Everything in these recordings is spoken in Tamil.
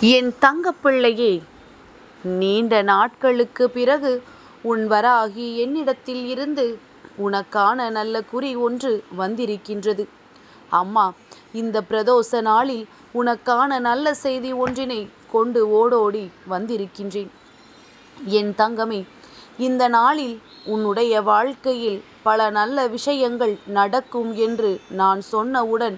என் தங்கப்பிள்ளையே நீண்ட நாட்களுக்கு பிறகு உன் வராகி என்னிடத்தில் இருந்து உனக்கான நல்ல குறி ஒன்று வந்திருக்கின்றது. அம்மா இந்த பிரதோஷ நாளில் உனக்கான நல்ல செய்தி ஒன்றினை கொண்டு ஓடோடி வந்திருக்கின்றேன். என் தங்கமே இந்த நாளில் உன்னுடைய வாழ்க்கையில் பல நல்ல விஷயங்கள் நடக்கும் என்று நான் சொன்னவுடன்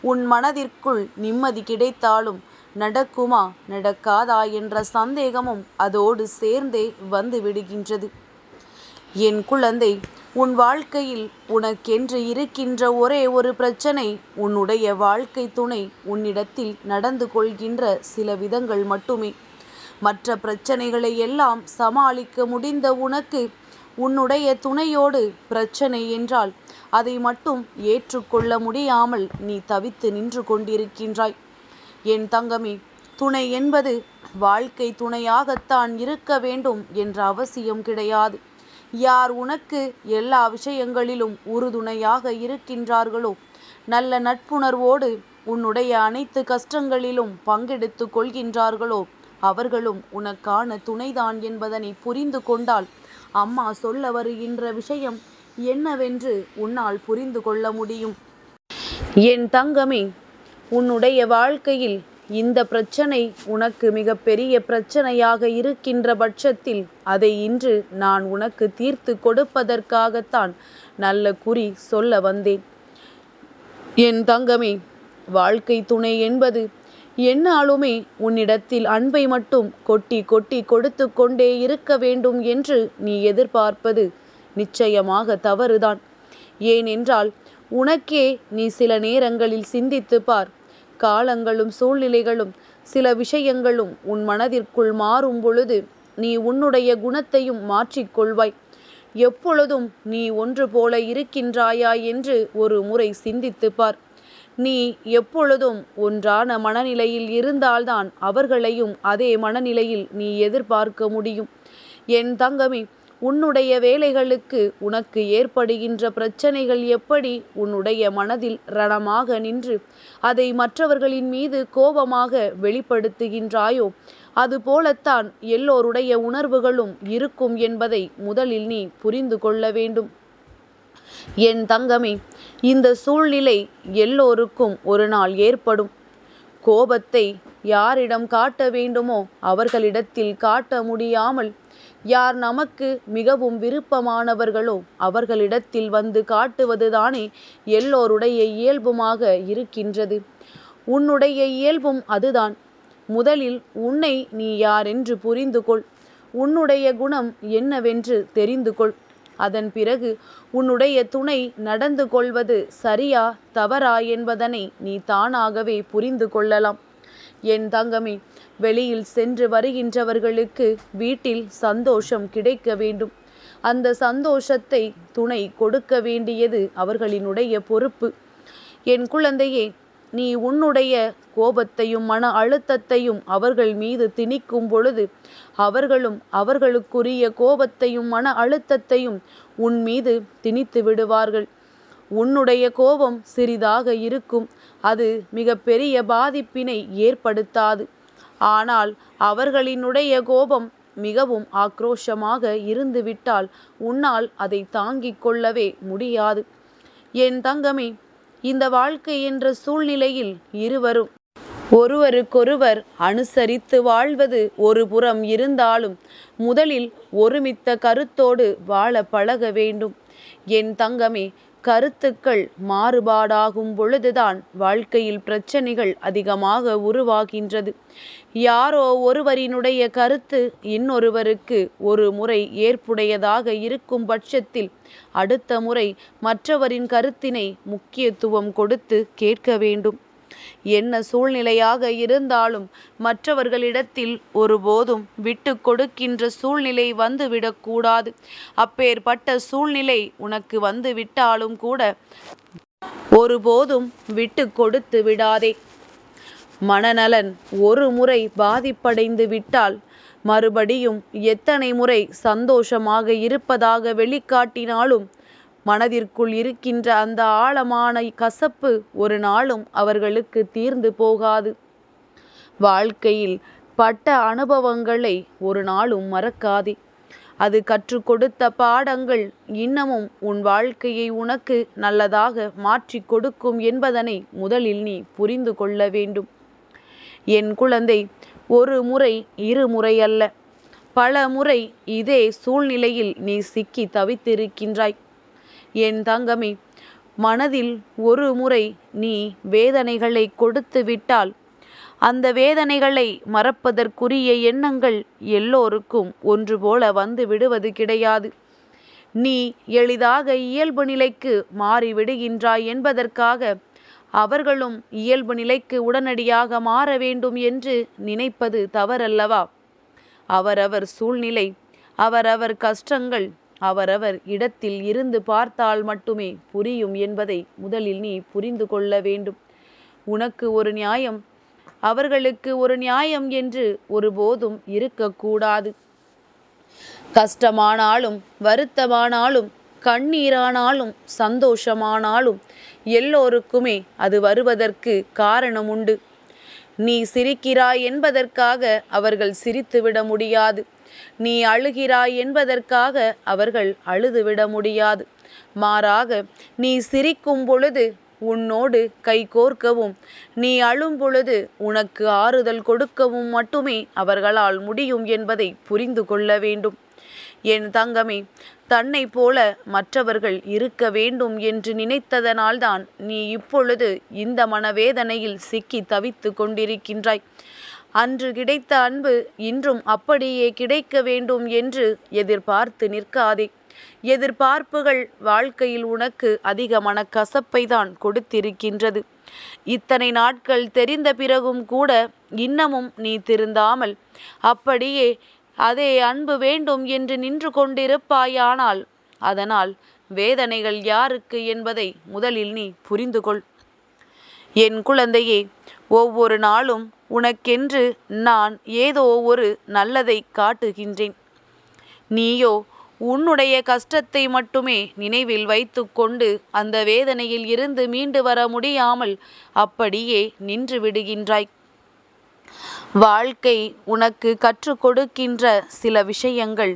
உன் மனதிற்குள் நிம்மதி கிடைத்தாலும் நடக்குமா? நடக்காதா என்ற சந்தேகமும் அதோடு சேர்ந்தே வந்து விடுகின்றது. என் குழந்தை உன் வாழ்க்கையில் உனக்கென்று இருக்கின்ற ஒரே ஒரு பிரச்சனை உன்னுடைய வாழ்க்கை துணை உன்னிடத்தில் நடந்து கொள்கின்ற சில விதங்கள் மட்டுமே. மற்ற பிரச்சனைகளை எல்லாம் சமாளிக்க முடிந்த உனக்கு உன்னுடைய துணையோடு பிரச்சனை என்றால் அதை மட்டும் ஏற்றுக்கொள்ள முடியாமல் நீ தவித்து நின்று கொண்டிருக்கின்றாய். என் தங்கமே துணை என்பது வாழ்க்கை துணையாகத்தான் இருக்க வேண்டும் என்ற அவசியம் கிடையாது. யார் உனக்கு எல்லா விஷயங்களிலும் உறுதுணையாக இருக்கின்றார்களோ நல்ல நட்புணர்வோடு உன்னுடைய அனைத்து கஷ்டங்களிலும் பங்கெடுத்து கொள்கின்றார்களோ அவர்களும் உனக்கான துணைதான் என்பதனை புரிந்து கொண்டால் அம்மா சொல்ல வருகின்ற விஷயம் என்னவென்று உன்னால் புரிந்து கொள்ள முடியும். என் தங்கமே உன்னுடைய வாழ்க்கையில் இந்த பிரச்சனை உனக்கு மிகப்பெரிய பிரச்சனையாக இருக்கின்ற பட்சத்தில் அதை இன்று நான் உனக்கு தீர்த்து கொடுப்பதற்காகத்தான் நல்ல குறி சொல்ல வந்தேன். என் தங்கமே வாழ்க்கை துணை என்பது என்னாலுமே உன்னிடத்தில் அன்பை மட்டும் கொட்டி கொட்டி கொடுத்து கொண்டே இருக்க வேண்டும் என்று நீ எதிர்பார்ப்பது நிச்சயமாக தவறுதான். ஏனென்றால் உனக்கே நீ சில நேரங்களில் சிந்தித்து பார். காலங்களும் சூழ்நிலைகளும் சில விஷயங்களும் உன் மனதிற்குள் மாறும் பொழுது நீ உன்னுடைய குணத்தையும் மாற்றிக்கொள்வாய் எப்பொழுதும் நீ ஒன்று போல இருக்கின்றாயா என்று ஒரு முறை சிந்தித்து பார். நீ எப்பொழுதும் ஒன்றான மனநிலையில் இருந்தால்தான் அவர்களையும் அதே மனநிலையில் நீ எதிர்பார்க்க முடியும். என் தங்கமே உன்னுடைய வேலைகளுக்கு உனக்கு ஏற்படுகின்ற பிரச்சனைகள் எப்படி? உன்னுடைய மனதில் ரணமாக நின்று அதை மற்றவர்களின் மீது கோபமாக வெளிப்படுத்துகின்றாயோ? அதுபோலத்தான் எல்லோருடைய உணர்வுகளும் இருக்கும் என்பதை முதலில் நீ புரிந்து கொள்ள வேண்டும். என் தங்கமே இந்த சூழ்நிலை எல்லோருக்கும் ஒரு நாள் ஏற்படும். கோபத்தை யாரிடம் காட்ட வேண்டுமோ அவர்களிடத்தில் காட்ட முடியாமல் யார் நமக்கு மிகவும் விருப்பமானவர்களோ அவர்களிடத்தில் வந்து காட்டுவதுதானே எல்லோருடைய இயல்புமாக இருக்கின்றது. உன்னுடைய இயல்பும் அதுதான். முதலில் உன்னை நீ யாரென்று புரிந்து கொள். உன்னுடைய குணம் என்னவென்று தெரிந்து கொள். அதன் பிறகு உன்னுடைய துணை நடந்து கொள்வது சரியா தவறா என்பதனை நீ தானாகவே புரிந்து கொள்ளலாம். என் தங்கமே வெளியில் சென்று வருகின்றவர்களுக்கு வீட்டில் சந்தோஷம் கிடைக்க வேண்டும். அந்த சந்தோஷத்தை துணை கொடுக்க வேண்டியது அவர்களினுடைய பொறுப்பு. என் குழந்தையே நீ உன்னுடைய கோபத்தையும் மன அழுத்தத்தையும் அவர்கள் மீது திணிக்கும் பொழுது அவர்களும் அவர்களுக்குரிய கோபத்தையும் மன அழுத்தத்தையும் உன் மீது திணித்து விடுவார்கள். உன்னுடைய கோபம் சிறிதாக இருக்கும். அது மிக பெரிய பாதிப்பினை ஏற்படுத்தாது. ஆனால் அவர்களினுடைய கோபம் மிகவும் ஆக்ரோஷமாக இருந்துவிட்டால் உன்னால் அதை தாங்கிக் கொள்ளவே முடியாது. என் தங்கமே இந்த வாழ்க்கை என்ற சூழ்நிலையில் இருவரும் ஒருவருக்கொருவர் அனுசரித்து வாழ்வது ஒரு புறம் இருந்தாலும் முதலில் ஒருமித்த கருத்தோடு வாழ பழக வேண்டும். என் தங்கமே கருத்துக்கள் மாறுபாடாகும் பொழுதுதான் வாழ்க்கையில் பிரச்சனைகள் அதிகமாக உருவாகின்றது. யாரோ ஒருவரினுடைய கருத்து இன்னொருவருக்கு ஒரு முறை ஏற்புடையதாக இருக்கும் பட்சத்தில் அடுத்த முறை மற்றவரின் கருத்தினை முக்கியத்துவம் கொடுத்து கேட்க வேண்டும். என்ன சூழ்நிலையாக இருந்தாலும் மற்றவர்களிடத்தில் ஒருபோதும் விட்டு கொடுக்கின்ற சூழ்நிலை வந்துவிடக்கூடாது அப்பேற்பட்ட சூழ்நிலை உனக்கு வந்து விட்டாலும் கூட ஒருபோதும் விட்டு கொடுத்து விடாதே. மனநலன் ஒரு முறை பாதிப்படைந்து விட்டால் மறுபடியும் எத்தனை முறை சந்தோஷமாக இருப்பதாக வெளிக்காட்டினாலும் மனதிற்குள் இருக்கின்ற அந்த ஆழமான கசப்பு ஒரு நாளும் அவர்களுக்கு தீர்ந்து போகாது. வாழ்க்கையில் பட்ட அனுபவங்களை ஒரு நாளும் மறக்காதே. அது கற்றுக் கொடுத்த பாடங்கள் இன்னமும் உன் வாழ்க்கையை உனக்கு நல்லதாக மாற்றி கொடுக்கும் என்பதனை முதலில் நீ புரிந்து கொள்ள வேண்டும். என் குழந்தை ஒரு முறை இரு முறை அல்ல பல முறை இதே சூழ்நிலையில் நீ சிக்கி தவித்திருக்கின்றாய். என் தங்கமே மனதில் ஒரு முறை நீ வேதனைகளை கொடுத்து விட்டால் அந்த வேதனைகளை மறப்பதற்குரிய எண்ணங்கள் எல்லோருக்கும் ஒன்று போல வந்து விடுவது கிடையாது. நீ எளிதாக இயல்பு நிலைக்கு மாறிவிடுகின்றாய் என்பதற்காக அவர்களும் இயல்பு நிலைக்கு உடனடியாக மாற வேண்டும் என்று நினைப்பது தவறல்லவா? அவரவர் சூழ்நிலை அவரவர் கஷ்டங்கள் அவரவர் இடத்தில் இருந்து பார்த்தால் மட்டுமே புரியும் என்பதை முதலில் நீ புரிந்து கொள்ள வேண்டும். உனக்கு ஒரு நியாயம். அவர்களுக்கு ஒரு நியாயம் என்று ஒருபோதும் இருக்கக்கூடாது. கஷ்டமானாலும் வருத்தமானாலும் கண்ணீரானாலும் சந்தோஷமானாலும் எல்லோருக்குமே அது வருவதற்கு காரணம் உண்டு நீ சிரிக்கிறாய் என்பதற்காக அவர்கள் சிரித்துவிட முடியாது. நீ அழுகிறாய் என்பதற்காக அவர்கள் அழுதுவிட முடியாது. மாறாக நீ சிரிக்கும் பொழுது உன்னோடு கை கோர்க்கவும் நீ அழும் பொழுது உனக்கு ஆறுதல் கொடுக்கவும் மட்டுமே அவர்களால் முடியும் என்பதை புரிந்து கொள்ள வேண்டும். என் தங்கமே தன்னை போல மற்றவர்கள் இருக்க வேண்டும் என்று நினைத்ததனால்தான் நீ இப்பொழுது இந்த மனவேதனையில் சிக்கி தவித்து கொண்டிருக்கின்றாய். அன்று கிடைத்த அன்பு இன்றும் அப்படியே கிடைக்க வேண்டும் என்று எதிர்பார்த்து நிற்காதே. எதிர்பார்ப்புகள் வாழ்க்கையில் உனக்கு அதிக மனக்கசப்பை தான் கொடுத்திருக்கின்றது. இத்தனை நாட்கள் தெரிந்த பிறகும் கூட இன்னமும் நீ திருந்தாமல் அப்படியே அதே அன்பு வேண்டும் என்று நின்று கொண்டிருப்பாயானால் அதனால் வேதனைகள் யாருக்கு என்பதை முதலில் நீ புரிந்து கொள் என் குழந்தையே ஒவ்வொரு நாளும் உனக்கென்று நான் ஏதோ ஒரு நல்லதை காட்டுகின்றேன். நீயோ உன்னுடைய கஷ்டத்தை மட்டுமே நினைவில் வைத்து கொண்டு அந்த வேதனையில் இருந்து மீண்டு வர முடியாமல் அப்படியே நின்று விடுகின்றாய். வாழ்க்கை உனக்கு கற்றுக் கொடுக்கின்ற சில விஷயங்கள்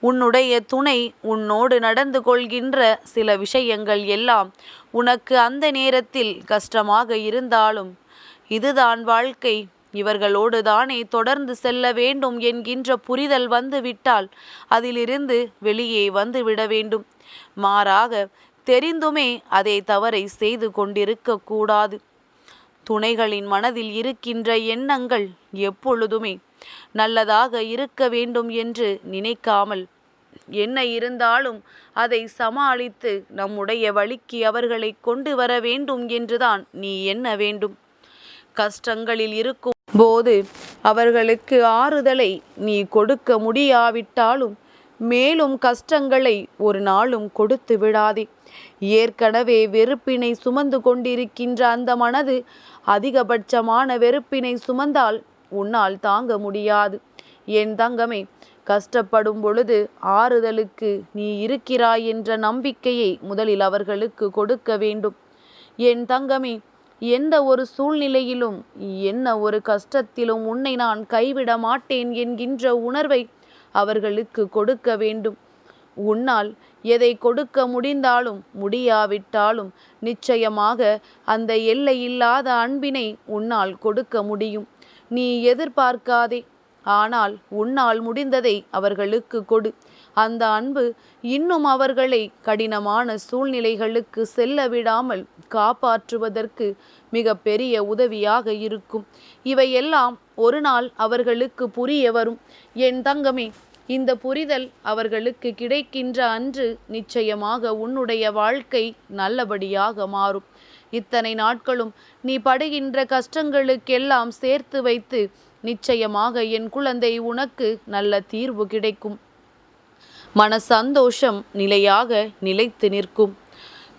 உன்னுடைய துணை உன்னோடு நடந்து கொள்கின்ற சில விஷயங்கள் எல்லாம் உனக்கு அந்த நேரத்தில் கஷ்டமாக இருந்தாலும் இதுதான் வாழ்க்கை. இவர்களோடு தானே தொடர்ந்து செல்ல வேண்டும் என்கின்ற புரிதல் வந்துவிட்டால் அதிலிருந்து வெளியே வந்து விட வேண்டும். மாறாக தெரிந்துமே அதே தவறை செய்து கொண்டிருக்க கூடாது. துணைகளின் மனதில் இருக்கின்ற எண்ணங்கள் எப்பொழுதுமே நல்லதாக இருக்க வேண்டும் என்று நினைக்காமல் என்ன இருந்தாலும் அதை சமாளித்து நம்முடைய வழிக்கு அவர்களை கொண்டு வர வேண்டும் என்றுதான் நீ எண்ண வேண்டும். கஷ்டங்களில் இருக்கும் போது அவர்களுக்கு ஆறுதலை நீ கொடுக்க முடியாவிட்டாலும் மேலும் கஷ்டங்களை ஒரு நாளும் கொடுத்து விடாதே. ஏற்கனவே வெறுப்பினை சுமந்து கொண்டிருக்கின்ற அந்த மனது அதிகபட்சமான வெறுப்பினை சுமந்தால் உன்னால் தாங்க முடியாது. என் தங்கமே கஷ்டப்படும் பொழுது ஆறுதலுக்கு நீ இருக்கிறாய் என்ற நம்பிக்கையை முதலில் அவர்களுக்கு கொடுக்க வேண்டும். என் தங்கமே எந்த ஒரு சூழ்நிலையிலும் என்ன ஒரு கஷ்டத்திலும் உன்னை நான் கைவிட மாட்டேன் என்கின்ற உணர்வை அவர்களுக்கு கொடுக்க வேண்டும். உன்னால் எதை கொடுக்க முடிந்தாலும் முடியாவிட்டாலும் நிச்சயமாக அந்த எல்லையில்லாத அன்பினை உன்னால் கொடுக்க முடியும். நீ எதிர்பார்க்காதே. ஆனால் உன்னால் முடிந்ததை அவர்களுக்கு கொடு. அந்த அன்பு இன்னும் அவர்களை கடினமான சூழ்நிலைகளுக்கு செல்ல விடாமல் காப்பாற்றுவதற்கு மிக பெரிய உதவியாக இருக்கும். இவையெல்லாம் ஒரு நாள் அவர்களுக்கு புரிய வரும். என் தங்கமே இந்த புரிதல் அவர்களுக்கு கிடைக்கின்ற அன்று நிச்சயமாக உன்னுடைய வாழ்க்கை நல்லபடியாக மாறும். இத்தனை நாட்களும் நீ படுகின்ற கஷ்டங்களுக்கெல்லாம் சேர்த்து வைத்து நிச்சயமாக என் குழந்தை உனக்கு நல்ல தீர்வு கிடைக்கும். மன சந்தோஷம் நிலையாக நிலைத்து நிற்கும்.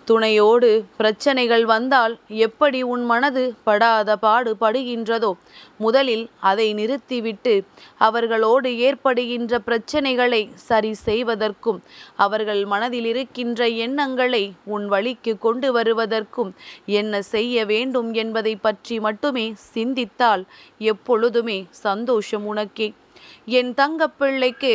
துணையோடு பிரச்சனைகள் வந்தால் எப்படி உன் மனது படாத பாடு படுகின்றதோ முதலில் அதை நிறுத்திவிட்டு அவர்களோடு ஏற்படுகின்ற பிரச்சனைகளை சரி செய்வதற்கும் அவர்கள் மனதில் இருக்கின்ற எண்ணங்களை உன் வழிக்கு கொண்டு வருவதற்கும் என்ன செய்ய வேண்டும் என்பதை பற்றி மட்டுமே சிந்தித்தால் எப்பொழுதுமே சந்தோஷம் உனக்கே. என் தங்கப்பிள்ளைக்கு